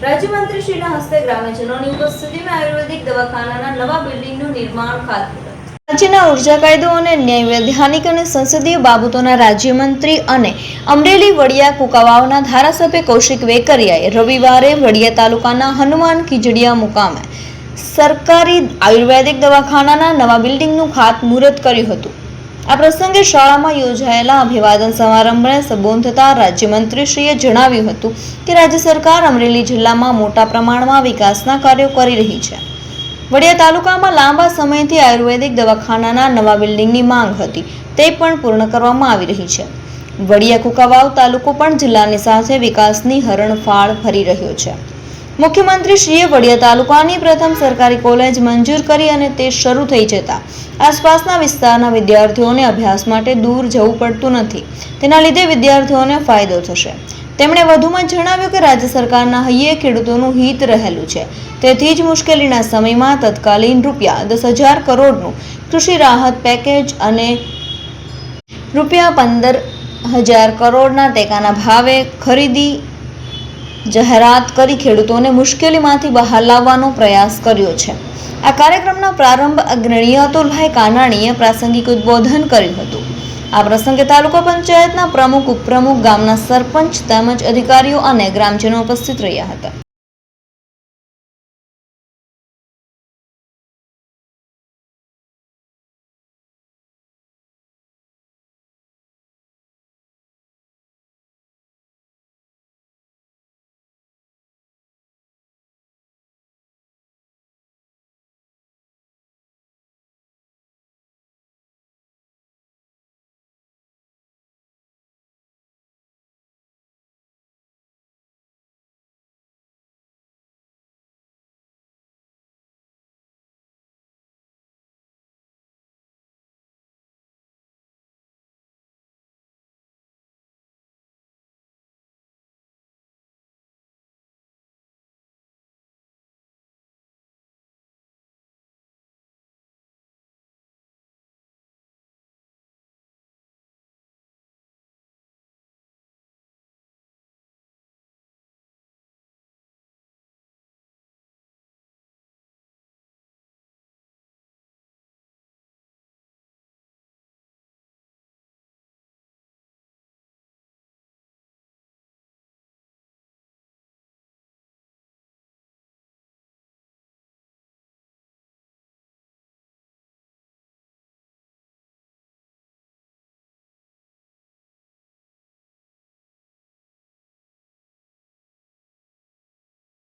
રાજ્યમંત્રીશ્રીના હસ્તે ગ્રામ્યજનોની ઉપસ્થિતિમાં આયુર્વેદિક દવાખાનાના નવા બિલ્ડિંગનું નિર્માણ ખાતમુહૂર્ત. રાજ્યના ઊર્જા કાયદો અને ન્યાય વૈધાનિક અને સંસદીય બાબતોના રાજ્યમંત્રી અને અમરેલી વડિયા કુકાવાવના ધારાસભ્ય કૌશિક વેકરિયાએ રવિવારે વડિયા તાલુકાના હનુમાન ખીજડીયા મુકામે સરકારી આયુર્વેદિક દવાખાનાના નવા બિલ્ડિંગનું ખાતમુહૂર્ત કર્યું હતું. આ પ્રસંગે શાળામાં યોજાયેલા અભિવાદન સમારંભને સંબોધતા રાજ્યમંત્રીશ્રીએ જણાવ્યું હતું કે રાજ્ય સરકાર અમરેલી જિલ્લામાં મોટા પ્રમાણમાં વિકાસના કાર્યો કરી રહી છે. વડિયા તાલુકામાં લાંબા સમયથી આયુર્વેદિક દવાખાનાના નવા બિલ્ડિંગની માંગ હતી. તે પણ પૂર્ણ કરવામાં આવી રહી છે. વડિયા કુકાવાવ તાલુકો પણ જિલ્લાની સાથે વિકાસની હરણફાળ ફરી રહ્યો છે. મુખ્યમંત્રીશ્રીએ વડિયા તાલુકાની પ્રથમ સરકારી કોલેજ મંજૂર કરી અને તે શરૂ થઈ જતા. આસપાસના વિસ્તારના વિદ્યાર્થીઓને અભ્યાસ માટે દૂર જવું પડતું નથી. તેના લીધે વિદ્યાર્થીઓને ફાયદો થશે. તેમણે વધુમાં જણાવ્યું કે રાજ્ય સરકારના હૈયે ખેડૂતોનું હિત રહેલું છે. તેથી જ મુશ્કેલીના સમયમાં તત્કાલીન રૂપિયા દસ હજાર કરોડનું કૃષિ રાહત પેકેજ અને રૂપિયા પંદર હજાર કરોડના ટેકાના ભાવે ખરીદી જાહેરાત કરી ખેડૂતોને મુશ્કેલીમાંથી બહાર લાવવાનો પ્રયાસ કર્યો છે. આ કાર્યક્રમનો પ્રારંભ અગ્રણીય અતુલભાઈ કાનાણીએ પ્રાસંગિક ઉદ્બોધન કર્યું હતું. આ પ્રસંગે તાલુકા પંચાયતના પ્રમુખ, ઉપપ્રમુખ, ગામના સરપંચ તેમજ અધિકારીઓ અને ગ્રામજનો ઉપસ્થિત રહ્યા હતા.